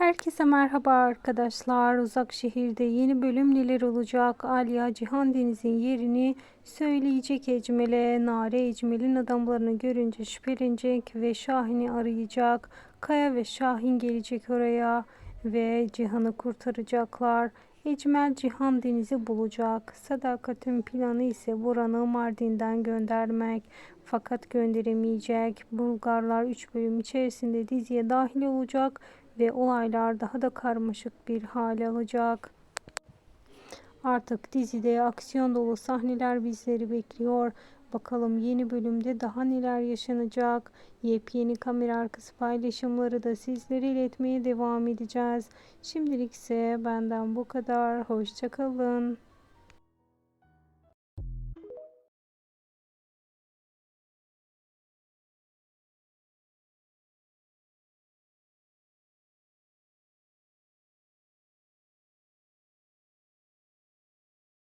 Herkese merhaba arkadaşlar. Uzak şehirde yeni bölüm neler olacak? Aliya Cihan Deniz'in yerini söyleyecek Ecmel'e. Nare Ecmel'in adamlarını görünce şüphelenecek ve Şahin'i arayacak. Kaya ve Şahin gelecek oraya ve Cihan'ı kurtaracaklar. Ecmel Cihan Deniz'i bulacak. Sadakat'in planı ise Boran'ı Mardin'den göndermek. Fakat gönderemeyecek. Bulgarlar 3 bölüm içerisinde diziye dahil olacak ve olaylar daha da karmaşık bir hale alacak. Artık dizide aksiyon dolu sahneler bizleri bekliyor. Bakalım yeni bölümde daha neler yaşanacak. Yepyeni kamera arkası paylaşımları da sizlere iletmeye devam edeceğiz. Şimdilik ise benden bu kadar. Hoşçakalın.